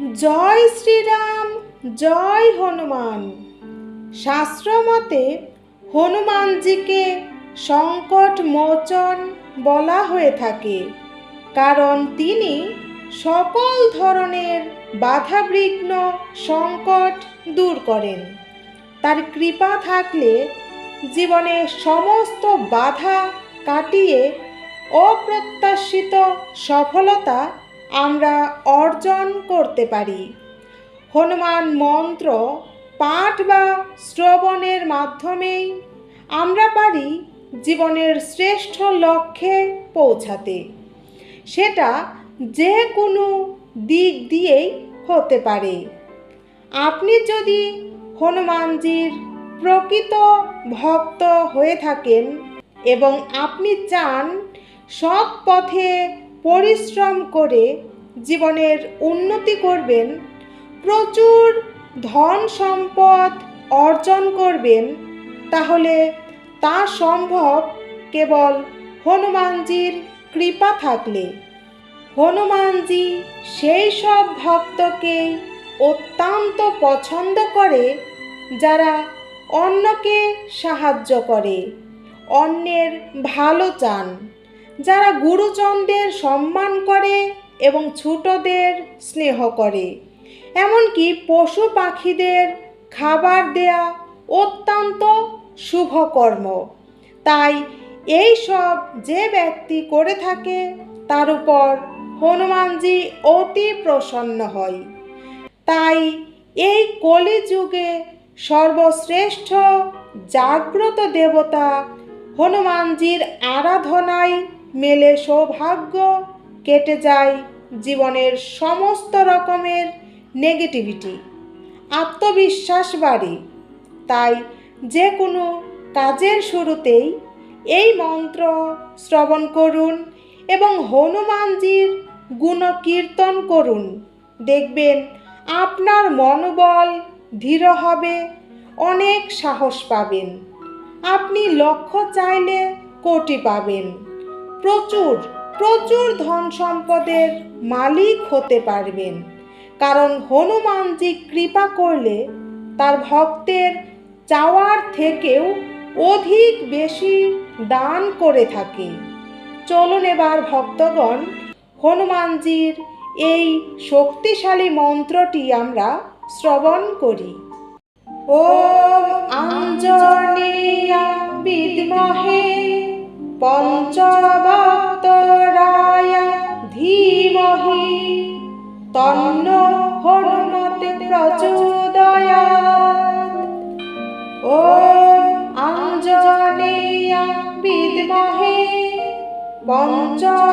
জয় শ্রীরাম, জয় হনুমান। শাস্ত্রমতে হনুমানজিকে সংকট মোচন বলা হয়ে থাকে, কারণ তিনি সকল ধরনের বাধাবিঘ্ন সংকট দূর করেন। তার কৃপা থাকলে জীবনে সমস্ত বাধা কাটিয়ে অপ্রত্যাশিত সফলতা আমরা অর্জন করতে পারি। হনুমান মন্ত্র পাঠ বা শ্রবণের মাধ্যমেই আমরা পারি জীবনের শ্রেষ্ঠ লক্ষ্যে পৌঁছাতে। সেটা যে কোনো দিক দিয়েই হতে পারে। আপনি যদি হনুমানজির প্রকৃত ভক্ত হয়ে থাকেন এবং আপনি চান সৎ পথে পরিশ্রম করে জীবনের উন্নতি করবেন, প্রচুর ধন সম্পদ অর্জন করবেন, তাহলে তা সম্ভব কেবল হনুমানজির কৃপা থাকলে। হনুমানজি সেই সব ভক্তকে অত্যন্ত পছন্দ করে, যারা অন্যকে সাহায্য করে, অন্যের ভালো চান। যারা গুরুজনদের সম্মান করে এবং ছোটদের স্নেহ করে। এমনকি পশু পাখিদের খাবার দেয়া অত্যন্ত শুভ কর্ম তাই এই সব যে ব্যক্তি করে থাকে, তার উপর হনুমানজি অতি প্রসন্ন হয়। তাই এই কলিযুগে সর্বশ্রেষ্ঠ জাগ্রত দেবতা হনুমানজির আরাধনায় মেলে সৌভাগ্য, কেটে যায় জীবনের সমস্ত রকমের নেগেটিভিটি আত্মবিশ্বাস বাড়ে। তাই যে কোনো কাজের শুরুতেই এই মন্ত্র শ্রবণ করুন এবং হনুমানজির গুণকীর্তন করুন। দেখবেন আপনার মনোবল ধীর হবে, অনেক সাহস পাবেন। আপনি লক্ষ্য চাইলে কোটি পাবেন। প্রচুর প্রচুর ধন সম্পদের মালিক হতে পারবেন। কারণ হনুমানজি কৃপা করলে তার ভক্তের চাওয়ার থেকেও অধিক বেশি দান করে থাকে। চলুন এবার ভক্তগণ হনুমানজির এই শক্তিশালী মন্ত্রটি আমরা শ্রবণ করি। ও আঞ্জনেয়া বিদ্মহে পঞ্চবক্তরায় ধীমহি, তন্ন হনুমতে প্রচোদয়াৎ ওম আঞ্জনেয়া বিদ্মহে পঞ্চবক্তরায়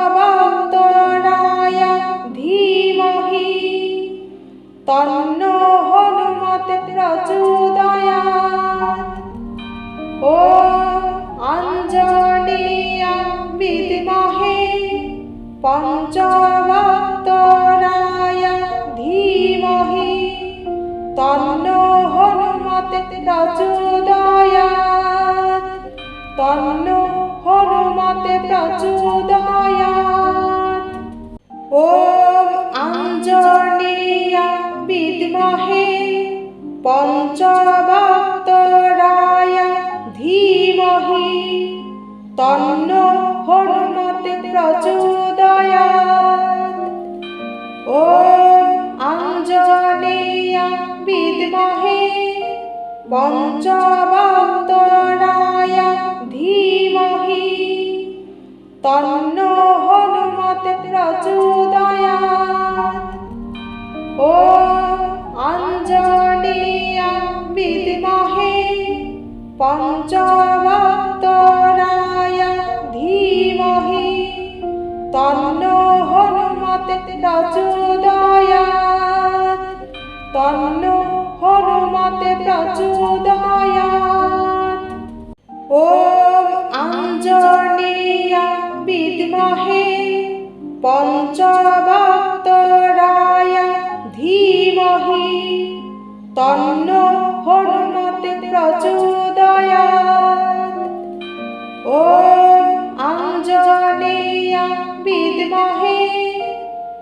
ধীমহি, তন্ন হনুমতে প্রচোদয়াৎ ও আঞ্জনেয়া পঞ্চবক্তরায় ধীমহি তন্ন হনুমতে প্রচোদয়াৎ তন্ন হনুমতে প্রচোদয়াৎ ওম আঞ্জনেয়া বিদ্মহে পঞ্চবক্তরায় ধীমহি। তন্ন হনুমতে প্রচোদয়াৎ ওম আঞ্জনেয়া বিদ্মহে পঞ্চবক্তরায় ধীমহি। তন্ন হনুমতে প্রচোদয়াৎ ও আঞ্জনেয়া বিদ্মহে পঞ্চবক্তরায় ধীমহি তন্ন হনুমতে প্রচোদয়াৎ তন্ন হনুমতে প্রচোদয়াৎ ওম আঞ্জনেয়া বিদ্মহে পঞ্চবক্তরায় ধীমহি। তন্ন হনুমতে প্রচোদয়াৎ ওম विद्महे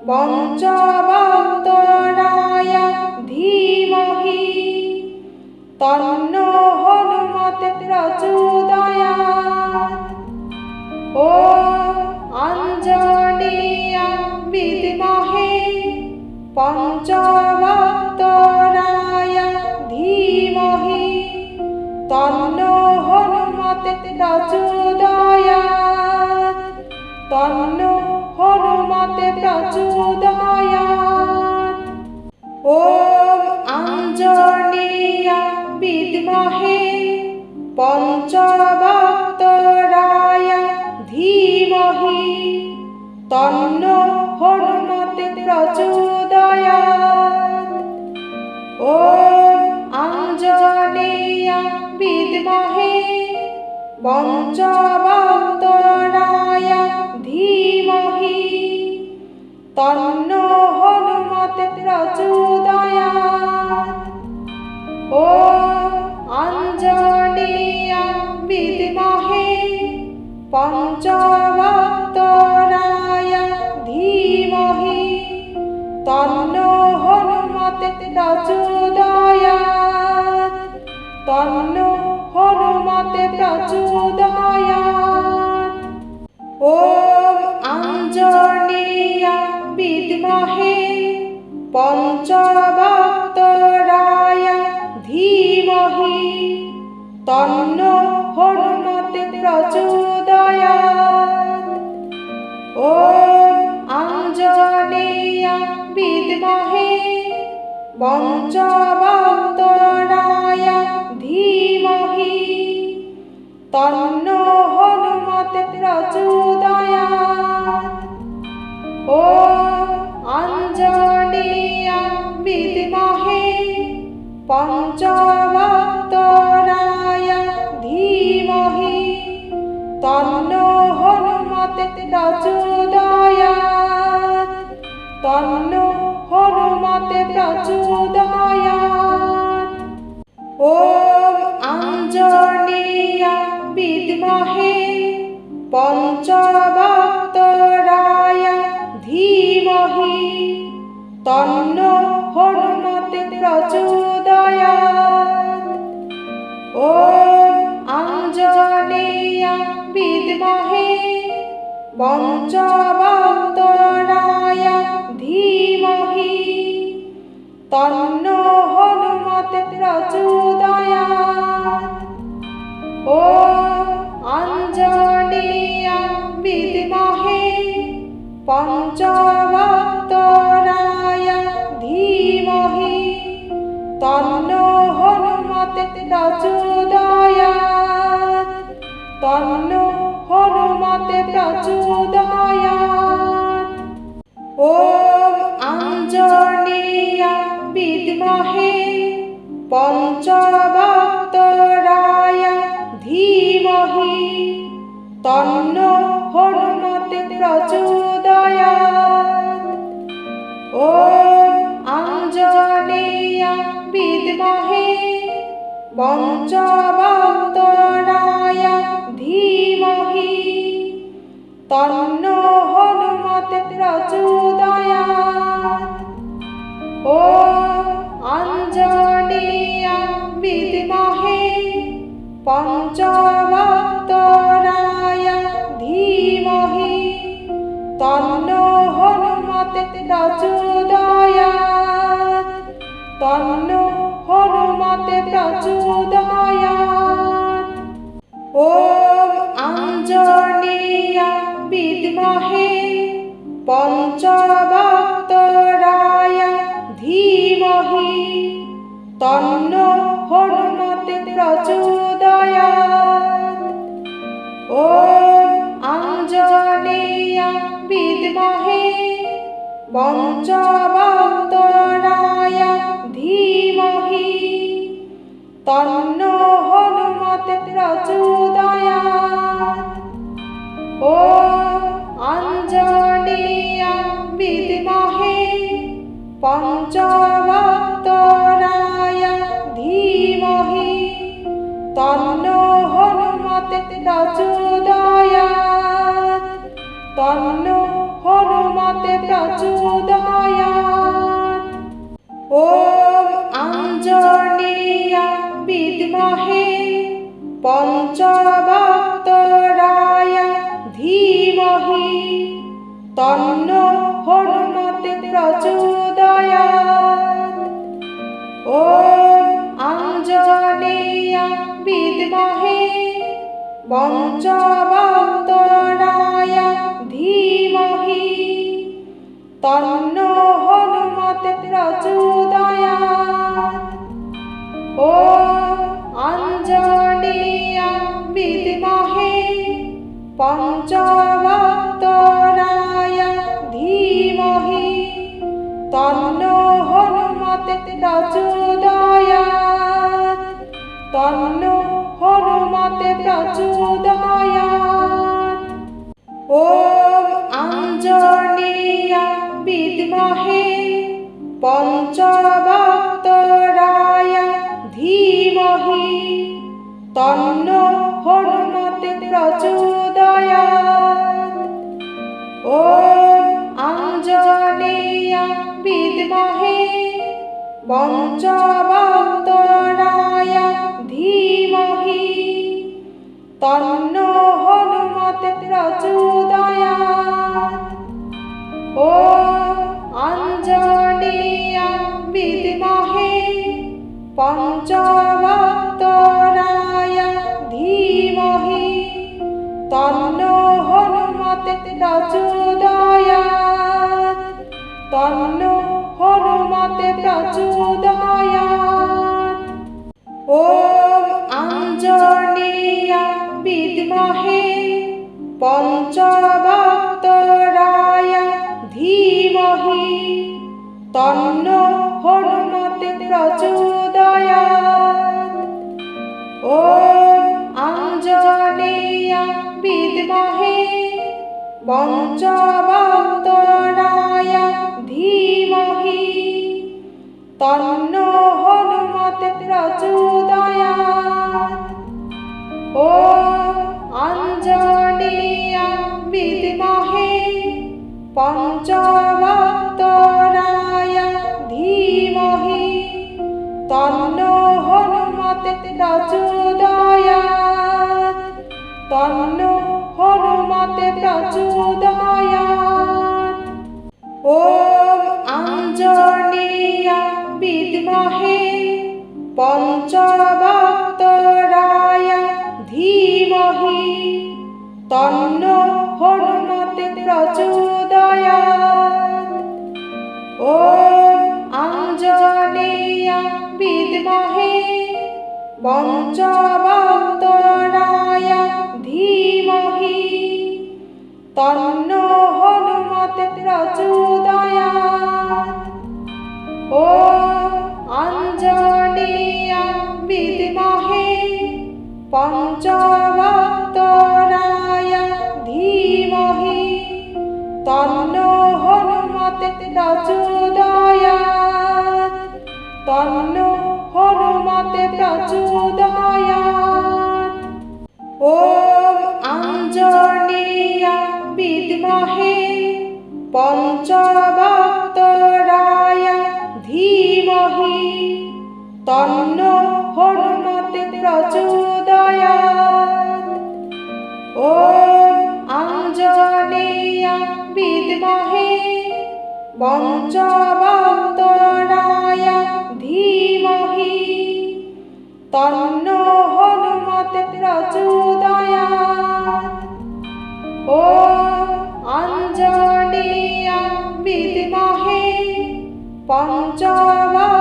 पञ्चवक्तराय धीमहि तन्नो हनुमत् प्रचोदयात् ॐ अञ्जनेया विद्महे पञ्चवक्तराय धीमहि तन्नो हनुमत् प्रचोदयात् তন্ন হনুমতে প্রচোদয়াৎ ওম আঞ্জনেয়া বিদ্মহে পঞ্চবক্তরায় ধীমহি। তন্ন হনুমতে প্রচোদয়াৎ ওম আঞ্জনেয়া বিদ্মহে পঞ্চবক্তরায় ধীমহি তন্ন হনুমতে প্রচোদয়াৎ ও অঞ্জনেয়া বিদ্মহে পঞ্চবক্তরায় ধীমহি। তন্ন হনুমতে প্রচোদয়াৎ তন্ন হনুমতে প্রচোদয়াৎ ওম আঞ্জনেয়া বিদ্মহে পঞ্চবক্তরায় ধীমহি তন্ন হনুমতে প্রচোদয়াৎ ওম আঞ্জনেয়া বিদ্মহে পঞ্চবক্তরায় ধীমহি। তন্ন হনুমতে প্রচোদয়াৎ ও অঞ্জনেয়া বিদ্মহে পঞ্চবক্তরায় ধীমহি তন্ন হনুমতে প্রচোদয়াৎ তন্ন হনুমতে প্রচোদয়াৎ ওম বিদ্মহে পঞ্চবক্তরায় ধীমহি তন্ন হনুমতে প্রচোদয়াৎ ওম আঞ্জনেয়া বিদ্মহে পঞ্চবক্তরায় ধীমহি তন্ন হনুমতে প্রচোদয়াৎ ও পঞ্চবক্তরায় ধীমহি তন্ন হনুমতে প্রচোদয়াৎ তন্ন হনুমতে প্রচোদয়াৎ ওম আঞ্জনেয়া বিদ্মহে পঞ্চবক্তরায় ধীমহি তন্ন হনুমতে প্রচোদয়াৎ ওম আঞ্জনেয়া বিদ্মহে পঞ্চবক্তরায় ধীমহি। তন্ন হনুমতে প্রচোদয়াৎ ও অঞ্জনেয়া বিদ্মহে পঞ্চবক্তরায় তন্ন হনুমতে প্রচোদয়াৎ তন্ন হনুমতে প্রচোদয়াৎ ওম আঞ্জনেয়া বিদ্মহে পঞ্চবক্তরায় ধীমহি। তন্ন হনুমতে হনুমতে ওম বিদ্মহে পঞ্চবক্তরায় ধীমহি। তন্ন হনুমতে প্রচোদয়াৎ ওম আঞ্জনেয়া বিদ্মহে পঞ্চবক্তরায় ধীমহি। তন্ন হনুমতে প্রচোদয়াৎ তন্ন প্রচোদয়াৎ ওম আঞ্জনেয়া বিদ্মহে পঞ্চবক্তরায় ধীমহি। তন্ন হনুমতে প্রচোদয়াৎ ওম আঞ্জনেয়া বিদ্মহে तन्नो हनुमते प्रचोदयात् ॐ अञ्जनेय विद्महे पञ्चवक्तराय धीमहि তন্ন হনুমতে প্রচোদয়াৎ তন্ন হনুমতে প্রচোদয়াৎ ওম আঞ্জনেয় বিদ্মহে পঞ্চবক্তরায় ধীমহি। তন্ন হনুমতে প্রচোদয়াৎ ওম আঞ্জনেয় বিদ্মহে। পঞ্চবক্তরায় ধীমহি। তন্ন হনুমতে প্রচোদয়াৎ ওম আঞ্জনেয় বিদ্মহে পঞ্চবক্তরায় ধীমহি, তন্ন হনুমতে প্রচোদয়াৎ তন্ন হনুমতে প্রচোদয়াৎ ওম আঞ্জনেয় বিদ্মহে পঞ্চবক্তরায় তন্ন হনুমতে প্রচোদয়াৎ ওম আঞ্জনেয় বিদ্মহে পঞ্চবক্তরায় ধীমহি। তন্ন হনুমতে প্রচোদয়াৎ ওম আঞ্জনেয় বিদ্মহে পঞ্চবক্তরায় তন্ন হনুমতে প্রচোদয়াৎ তন্ন হনুমতে প্রচোদয়াৎ ওম আঞ্জনেয় বিদ্মহে পঞ্চবক্তরায় ধীমহি। তন্ন হনুমতে আঞ্জনেয় বিদ্মহে পঞ্চবক্তরায় ধীমহি। তন্ন হনুমতে প্রচোদয়াৎ ওম আঞ্জনেয় বিদ্মহে। পঞ্চবক্তরায় ধীমহি। তন্ন হনুমতে প্রচোদয়াৎ তন্ন হনুমতে প্রচোদয়াৎ ওম আঞ্জনেয় বিদ্মহে পঞ্চবক্তরায় ধীমহি। তন্ন হনুমতে প্রচোদয়াৎ ওম আঞ্জনেয় বিদ্মহে পঞ্চবক্তরায় ধীমহি তন্ন হনুমতে প্রচোদয়াৎ ওম আঞ্জনেয় বিদ্মহে পঞ্চবক্তরায়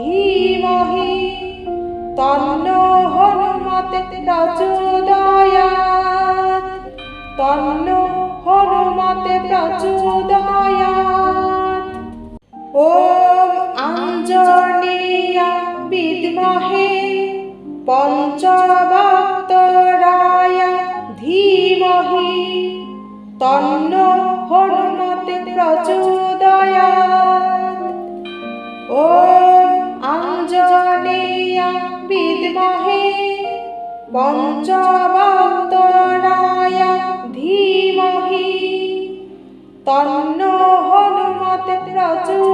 ধীমহি। তন্ন হনুমতে প্রচোদয়াৎ তন্ন হনুমতে প্রচোদয়াৎ ওম আঞ্জনেয় বিদ্মহে পঞ্চবক্তরায় ধীমহি। তন্ন হনুমতে প্রচোদয়াৎ ওম আঞ্জনেয় বিদ্মহে পঞ্চবক্তরায় ধীমহি। তন্ন হনুমতে প্রচোদয়াৎ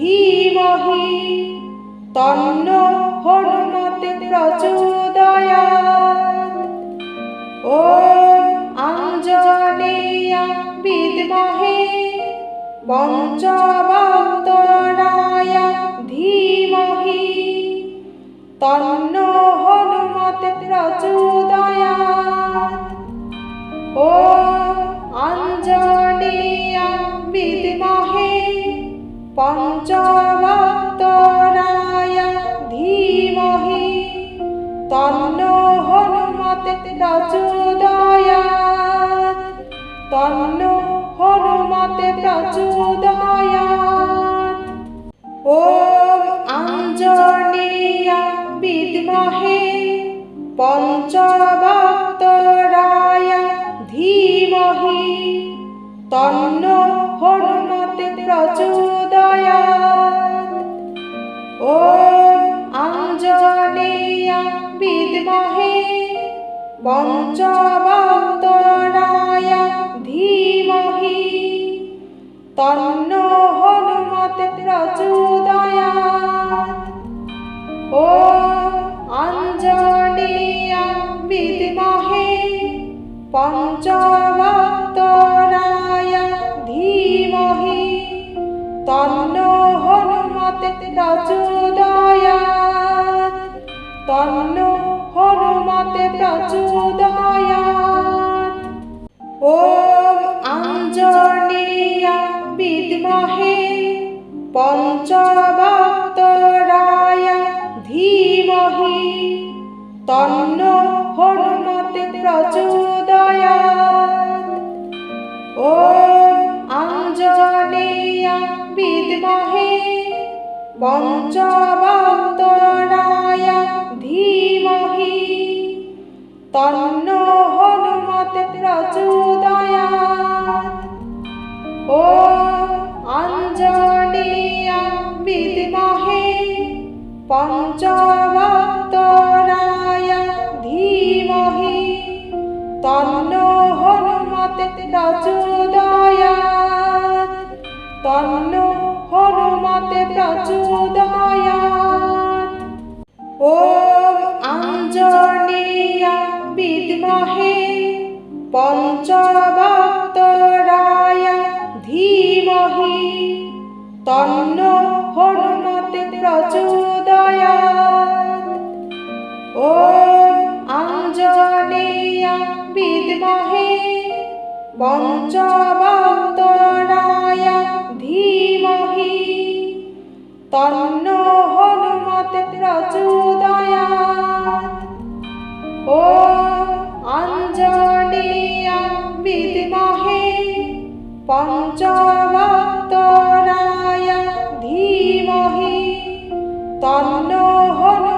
ধীমহি। তন্নো হনুমতে প্রচোদয়াৎ ওম আঞ্জনেয়া বিদ্মহে। পঞ্চবক্তরায় ধীমহি। তন্নো হনুমতে প্রচোদয়াৎ ওম আঞ্জনেয়া বিদ্মহে। পঞ্চবক্তরায় ধীমহি তন্নো হনুমতে প্রচোদয়াৎ তন্নো হনুমতে প্রচোদয়াৎ ওম আঞ্জনেয়া বিদ্মহে পঞ্চবক্তরায় ধীমহি তন্নো হনুমতে প্রচোদয়াৎ ওম আঞ্জনেয়া বিদ্মহে পঞ্চবক্তরায় ধীমহি। তন্নো হনুমতে প্রচোদয়াৎ ওম আঞ্জনেয়া বিদ্মহে পঞ্চবক্তরায় তন্নো হনুমতে প্রচোদয়াৎ তন্নো হনুমতে প্রচোদয়াৎ ওম আঞ্জনেয়া বিদ্মহে পঞ্চবক্তরায় ধীমহি। তন্নো হনুমতে প্রচোদয়াৎ ওম আঞ্জনেয়া বিদ্মহে পঞ্চবক্তরায় ধীমহি। তন্নো হনুমতে প্রচোদয়াৎ ওম আঞ্জনেয়া বিদ্মহে পঞ্চবক্তরায় ধীমহি। তন্নো হনুমতে প্রচোদয়াৎ তন্নো হনুমতে প্রচোদয়াৎ ওম আঞ্জনেয়া বিদ্মহে পঞ্চবক্তরায় ধীমহি। তন্নো হনুমতে প্রচোদয়াৎ ওম আঞ্জনেয়া বিদ্মহে পঞ্চবক্তরায় তন্নো হনুমত প্রচুদয়াত। ও আঞ্জনেয়া বিদ্মহে পঞ্চবতরায় ধীমহি। তন্ন হনুমতে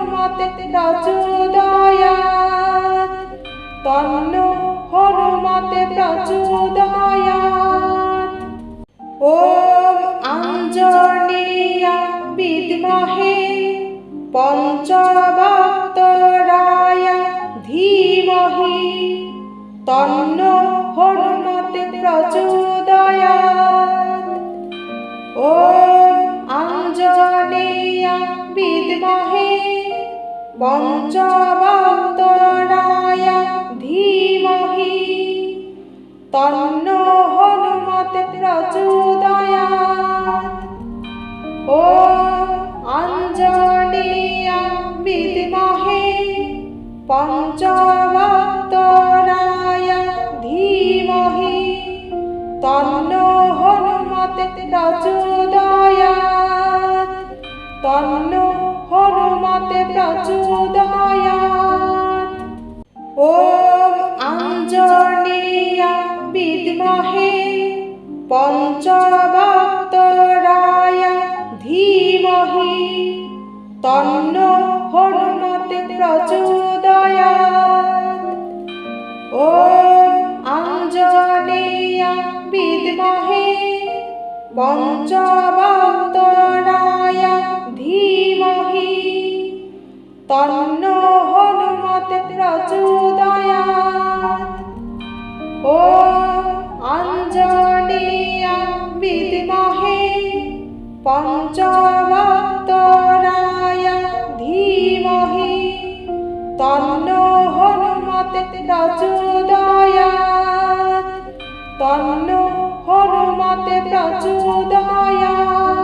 পঞ্চবক্তরায় ধীমহি তন্নো হনুমতে প্রচোদয়াৎ ওম আঞ্জনেয়া বিদ্মহে পঞ্চবক্তরায় ধীমহি তন্নো হনুমতে প্রচোদয়াৎ বিদ্মহে পঞ্চবক্তরায় ধীমহি, তন্ন হনুমতে প্রচোদয়াৎ ও আঞ্জনেয়া বিদ্মহে পঞ্চবক্তরায় ধীমহি, তন্ন হনুমতে প্রচোদয়াৎ ও পঞ্চবক্তরায় ধীমহি তন্ন হনুমতে প্রচোদয়াৎ তন্ন হনুমতে প্রচোদয়াৎ